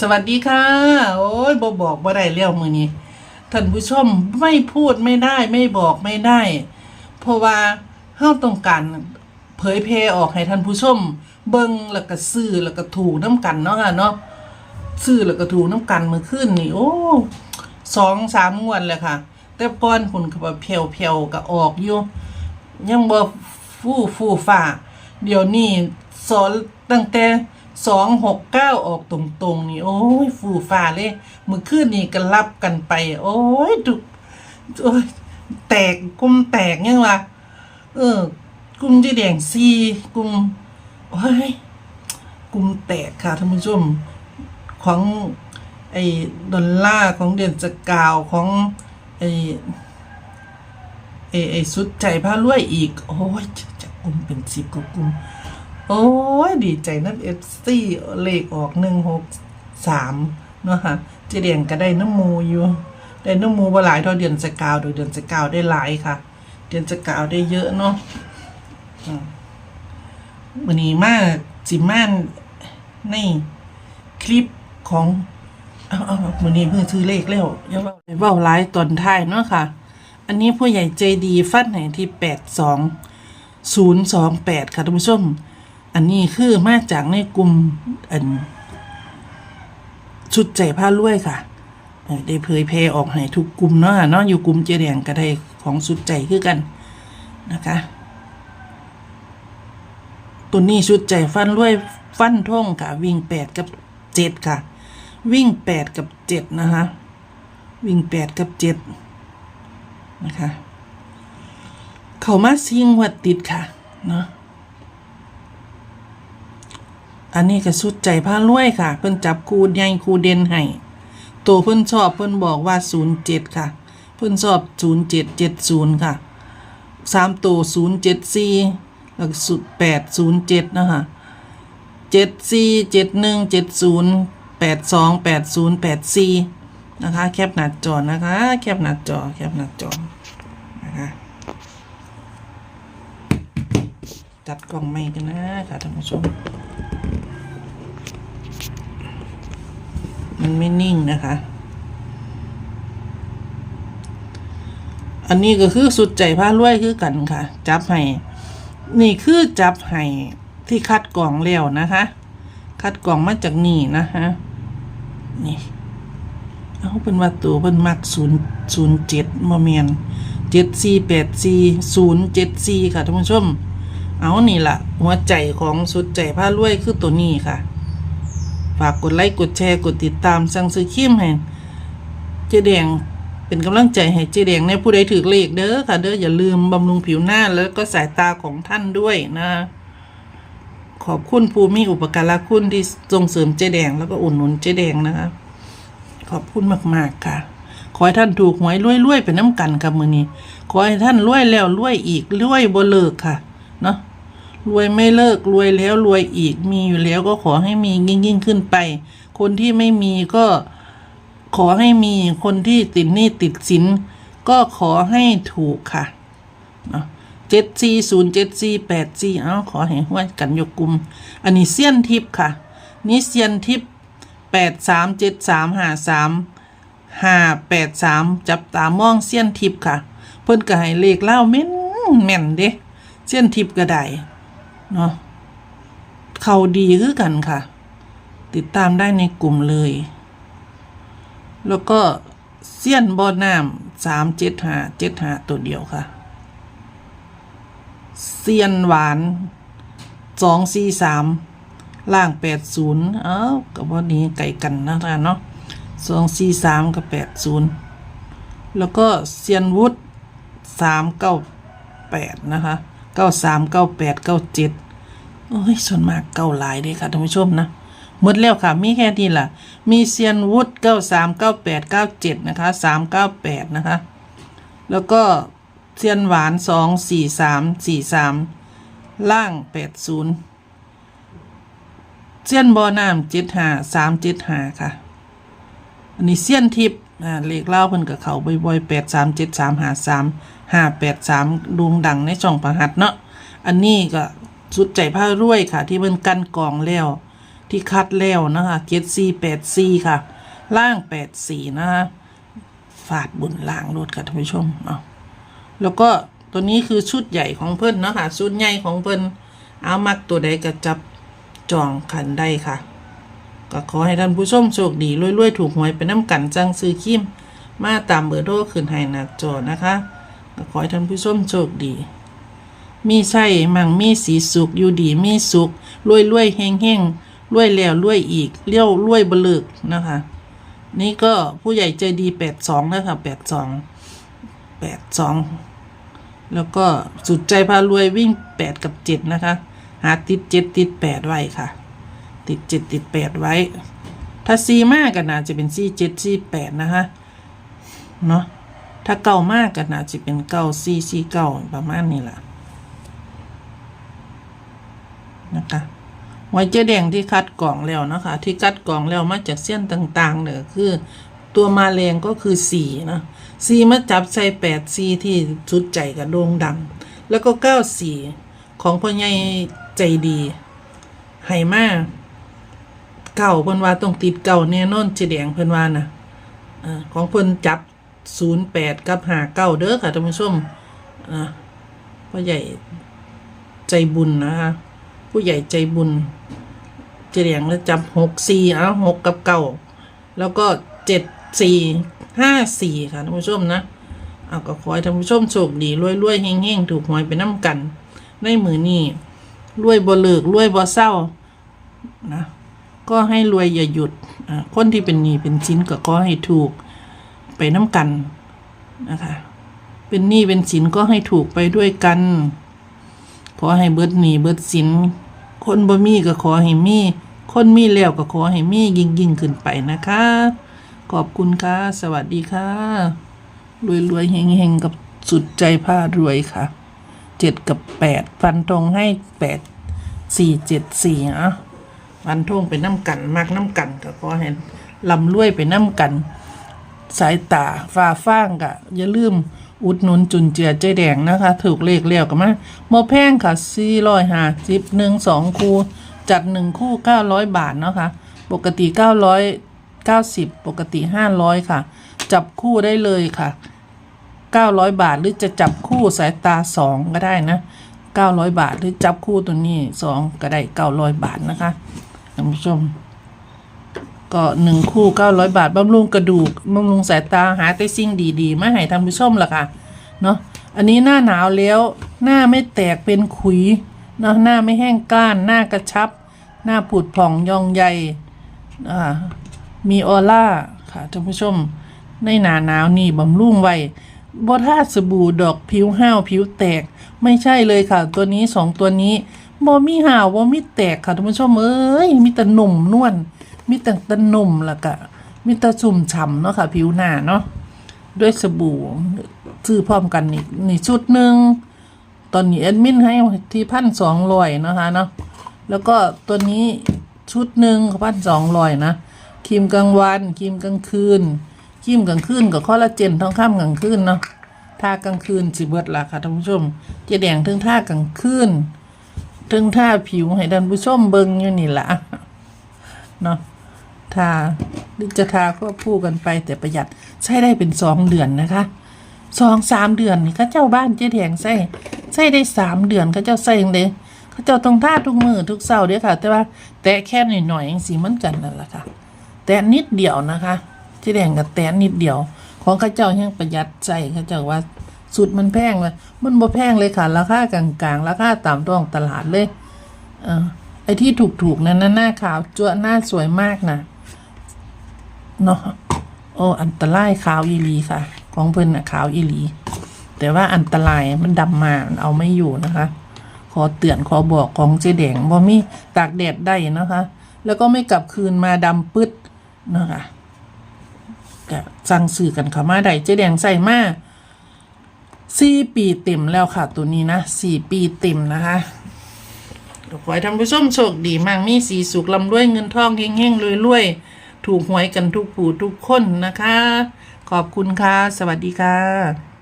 สวัสดีค่ะ โอ้ยบอบอกบ่ได้เลี้ยวมือนี้ท่านผู้ชมไม่พูดไม่ได้ไม่บอกไม่ได้ เพราะว่าเฮาต้องการเผยเพออกให้ท่านผู้ชม เบิ่งแล้วก็ซื้อแล้วก็ถูกน้ำกันเนาะค่ะเนาะซื้อแล้วก็ถูกน้ำกันมื่อคืนนี่โอ้สองสามงวดเลยค่ะ แต่ก่อนคุณก็ว่าเพียวเพียวก็ออกอยู่ยังบ่ฟู่ฟู่ฝ่าเดี๋ยวนี้สอนตั้งแต่ สองหกเก้าออกตรงๆนี่โอ้ยฟู่ฝ่าเลยมือคืนนี่ก็รับกันไป โอ้ยดุโอ้ยแตกกลุ่มแตกยังวะเออกลุ่มที่แดงซีกลุ่มโอ้ยกลุ่มแตกค่ะท่านผู้ชมของไอ้ดอลลาร์ของเดือนจะกาวของไอ้ไอ้ไอ้สุดใจผ้ารวยอีก โอ้ยจะกลุ่มเป็นสิบกว่ากลุ่ม โอ้ยดีใจนับเอฟซีเลขออกหนึ่งหกสามเนาะค่ะเจเดียงก็ได้น้ำมูอยู่ได้น้ำมูบ่หลายเท่าเดือนสกาวโดยเดือนสกาวได้หลายค่ะ เดือนสกาวได้เยอะเนาะอืมวันนี้มาสิมานในคลิปของเอาเอาวันนี้เพิ่งซื้อเลขแล้วอย่าเว่าเว่าหลายตอนท้ายเนาะค่ะ อันนี้ผู้ใหญ่ใจดีฟันไหนที่แปดสองศูนย์สองแปดค่ะท่านผู้ชม อันนี้คือมาจากในกลุ่มอันชุดใจผ้ารวยค่ะได้เผยแพร่ออกให้ทุกกลุ่มเนาะเนาะอยู่กลุ่มเจแดงก็ไดของสุดใจคือกันนะคะตัวนี้ชุดใจฟันรวยฟันท่งค่ะ วิ่งแปดกับเจ็ดค่ะ วิ่งแปดกับเจ็ดนะคะ วิ่งแปดกับเจ็ดนะคะ เขามาซิงวัดติดค่ะ เนาะ อันนี้ก็สุดใจผ้ารวยค่ะ เพิ่นจับคูใหญ่คูเด่นให้ตัวเพิ่นชอบเพิ่นบอกว่าศูนย์เจ็ดค่ะ เพิ่นชอบศูนย์เจ็ดเจ็ดศูนย์ค่ะสามตัวศูนย์เจ็ดสี่แล้วสุดแปดศูนย์เจ็ดนะคะเจ็ดสี่เจ็ดหนึ่งเจ็ดศูนย์แปดสองแปดศูนย์แปดสี่นะคะ แคบหนัดจอนะคะ แคบหนัดจอ แคบหนัดจอนะคะจัดกล่องไม่กันนะค่ะท่านผู้ชม มันไม่นิ่งนะคะ อันนี้ก็คือสุดใจผ้ารวยคือกันค่ะ จับให้ นี่คือจับให้ที่คัดกล่องแล้วนะคะ คัดกล่องมาจากนี่นะคะนี่เอาเป็นว่าตัวเป็นมักศูนย์ศูนย์เจ็ดโมเมนเจ็ดสี่แปดสี่ศูนย์เจ็ดสี่ค่ะท่านผู้ชม เอานี่ละหัวใจของสุดใจผ้ารวยคือตัวนี้ค่ะ ฝากกดไลค์กดแชร์กดติดตามสั่งซื้อครีมให้เจ๊แดงเป็นกำลังใจให้เจ๊แดงในผู้ใดถือเลขเด้อค่ะ เด้ออย่าลืมบำรุงผิวหน้าแล้วก็สายตาของท่านด้วยนะ ขอบคุณภูมิอุปการะคุณที่ส่งเสริมเจ๊แดงแล้วก็อุ่นหนุนเจ๊แดงนะคะขอบคุณมาก ๆ ค่ะ ขอให้ท่านถูกหวยรวยๆเป็นน้ำกันค่ะมือนี้ ขอให้ท่านรวยแล้วรวยอีกรวยบ่เลิกค่ะ เนาะ รวยไม่เลิกรวยแล้วรวยอีกมีอยู่แล้วก็ขอให้มียิ่งยิ่งขึ้นไป คนที่ไม่มีก็ขอให้มีคนที่ติดหนี้ติดสิน ก็ขอให้ถูกค่ะเจ็ดสี่ศูนย์เจ็ดสี่แปดสี่เอาขอให้ห้วยกันยกกลุ่มอันนี้เซียนทิพย์ค่ะ นี่เซียนทิพย์แปดสามเจ็ดสามห้าสามห้าแปดสามจับตามองเซียนทิพย์ค่ะ เพิ่นก็ให้เลขเล่าแม่นแม่นเด้เซียนทิพย์ก็ได้ เนาะเขาดีคือกันค่ะ ติดตามได้ในกลุ่มเลย แล้วก็เสี้ยนบอน้ำสามเจ็ดหาเจ็ดหาตัวเดียวค่ะเซียนหวานสองสี่สามล่างแปดศูนย์เอ้ากับวันนี้ไก่กันนะท่าเนาะสองสี่สามกับแปดศูนย์แล้วก็เซียนวุฒสามเก้าแปดนะคะ เก้าสามเก้าแปดเก้าเจ็ดโอ้ยส่วนมากเก้าหลายเด้ค่ะท่านผู้ชมนะหมดแล้วค่ะ มีแค่นี้ล่ะ มีเซียนวุฒิเก้าสามเก้าแปดเก้าเจ็ดนะคะสามเก้าแปดนะคะ แล้วก็เซียนหวานสองสี่สามสี่สามล่างแปดศูนย์เซียนบอน้ำเจ็ดหาสามเจ็ดหาค่ะ อันนี้เซียนทิพย์ อ่าเลขเล่าเพิ่นกับเขาบ่อยๆแปดสามเจ็ดสามหาสามห้าแปดสามดวงดังในช่องประหัดเนาะอันนี้ก็สุดใจผ้ารวยค่ะ ที่มันกันกองแล้ว ที่คัดแล้วนะคะเจ็ดสี่แปดสี่ค่ะ ล่างแปดสี่นะคะฝาดบุญล่างรถค่ะท่านผู้ชมเอาแล้วก็ตัวนี้คือชุดใหญ่ของเพิ่นเนาะคะชุดใหญ่ของเพิ่นเอามักตัวใดก็จับจองขันได้ค่ะ ก็ขอให้ท่านผู้ชมโชคดีรวยๆ ถูกหวยไปน้ำกันจังซื้อคิมมาตามเบอร์โทรขึ้นให้หน้าจอนะคะก็ขอให้ท่านผู้ชมโชคดี มีใช่มั่งมีสีสุขอยู่ดีมีสุขรวยรวยๆเฮงเฮงรวยแล้วรวยอีกเลี้ยวรวยบลึกนะคะ นี่ก็ผู้ใหญ่ใจดีแปดสองนะคะแปดสองแปดสองแล้วก็สุดใจพารวยวิ่งแปดกับเจ็ดนะคะ หาติดเจ็ดติดแปดไว้ค่ะ ติดเจ็ดติดแปดไว้ ถ้าซีมากกันน่าจะเป็นซีเจ็ดซีแปดนะคะเนาะถ้าเก่ามากกันน่าจะเป็นเก้าซีซีเก้าประมาณนี้แหละนะคะไว้เจ๊แดงที่คัดกล่องแล้วนะคะ ที่คัดกล่องแล้วมาจากเส้นต่างๆเนี่ยคือ ตัวมาแรงก็คือสี่นะสี่มาจับใส่แปดสี่ที่ชุดใจกับโด่งดัง แล้วก็เก้าสี่ของพ่อใหญ่ใจดีให้มาก เก่าเพิ่นว่าต้องติดเก่าแน่นอนเจแดงเพิ่นว่านะอ่าของเพิ่นจับศูนย์แปดกับหาเก้าเด้อค่ะท่านผู้ชมอ่าพ่อใหญ่ใจบุญนะคะผู้ใหญ่ใจบุญเจแดงแล้วจับหกสี่เอาหกกับเก้าแล้วก็เจ็ดสี่ห้าสี่ค่ะท่านผู้ชมนะเอาก็ขอให้ท่านผู้ชมโชคดีรวยรวยๆเฮงเฮงๆถูกหวยไปน้ำกัน ในมือนี้รวยบ่เลิกรวยบ่เศร้านะ ก็ให้รวยอย่าหยุดคนที่เป็นหนี้เป็นสินก็ขอให้ถูกไปน้ำกันนะคะ เป็นหนี้เป็นสินก็ให้ถูกไปด้วยกันขอให้เบิดหนี้เบิดสินคนบ่มีก็ขอให้มี คนมีแล้วก็ขอให้มียิ่งยิ่งขึ้นไปนะคะ ขอบคุณค่ะ สวัสดีค่ะ รวยรวยๆเฮงเฮงๆกับสุดใจผ้ารวยค่ะเจ็ดกับแปดฟันตรงให้แปดสี่เจ็ดสี่อะ ฟันทงไปน้ำกันมากน้ำกันก็ขอให้ลำรวยไปน้ำกัน สายตาฟ้าฟ้างกะอย่าลืมอุดหนุนจุนเจือใจแดงนะคะ ถูกเลขเลี้ยวกันมาโมแพงค่ะสี่ร้อยห้าสิบหนึ่งสองคู่ จัดหนึ่งคู่เก้าร้อยบาทเนาะคะปกติเก้าร้อยเก้าสิบปกติห้าร้อยค่ะ จับคู่ได้เลยค่ะ900บาทหรือจะจับคู่สายตา2ก็ได้นะ900บาทหรือจับคู่ตัวนี้2ก็ได้900บาทนะคะ ท่านผู้ชม ก็หนึ่งคู่900บาทบำรุงกระดูกบำรุงสายตาหาแต่สิ่งดีๆมาให้ท่านผู้ชมล่ะค่ะเนาะอันนี้หน้าหนาวแล้ว หน้าไม่แตกเป็นขุยเนาะหน้าไม่แห้งก้าน หน้ากระชับ หน้าผุดผ่องยองใยอ่ามีออร่าค่ะท่านผู้ชม ในหนาหนาวนี่บำรุงไว้บอท่าสบู่ดอกผิวห้าวผิวแตก ไม่ใช่เลยค่ะ ตัวนี้สองตัวนี้ บอมีห่าวบอมีแตกค่ะท่านผู้ชมเอ้ยมีแต่หนุ่มนวลมีแต่ตะหนุ่มและกะมีแต่สุ่มฉ่ำเนาะค่ะ ผิวหน้าเนาะด้วยสบู่ซื้อพร้อมกันนี่นี่ชุดหนึ่งตอนนี้แอดมินให้ที่พันสองร้อยนะคะเนาะแล้วก็ตัวนี้ชุดหนึ่งพันสองร้อยนะครีมกลางวันครีมกลางคืนครีมกลางคืนกับคอลลาเจนท้องข้ามกลางคืนเนาะทากลางคืนสิเบิดละค่ะท่านผู้ชมเจะแดงถึงทากลางคืน ถึงท่าผิวให้ท่านผู้ชมเบิ่งอยู่นี่ละเนาะทาจะทาควบคู่กันไปแต่ประหยัดใช้ได้เป็นสองเดือนนะคะสองสามเดือนนี่เขาเจ้าบ้านเจ๊แดงใส่ใส่ได้สามเดือนเขาเจ้าใส่จั่งเลยเขาเจ้าต้องท่าทุกมือทุกเสาร์เด้อค่ะ แต่ว่าแต่แค่หน่อยๆเองสิมือนกันนั่นแหละค่ะ แต่นิดเดียวนะคะเจ๊แดงกับแต่นิดเดียว ของเขาเจ้ายังประหยัดใจเขาเจ้าว่า สุดมันแพงเลยมันบ่แพงเลยค่ะ ราคากลางๆ ราคาตามท้องตลาดเลยเออไอ้ที่ถูกๆนั้นนะหน้าขาวจั่วหน้าสวยมากนะเนาะโอ้อันตรายขาวอีหลีค่ะ ของเพิ่นน่ะขาวอีหลี แต่ว่าอันตรายมันดำมามันเอาไม่อยู่นะคะ ขอเตือนขอบอกของเจแดงบ่มีตากแดดได้นะคะ แล้วก็ไม่กลับคืนมาดำปึ๊ดนะคะก็สั่งซื้อกันเข้ามาได้เจแดงใส่มา สี่ปีเต็มแล้วค่ะ ตัวนี้นะสี่ปีเต็มนะคะขอให้ท่านผู้ชมโชคดีมากมีสีสุขลำด้วยเงินทองเฮงๆรวยๆ ถูกหวยกันทุกผู้ทุกคนนะคะ ขอบคุณค่ะ สวัสดีค่ะ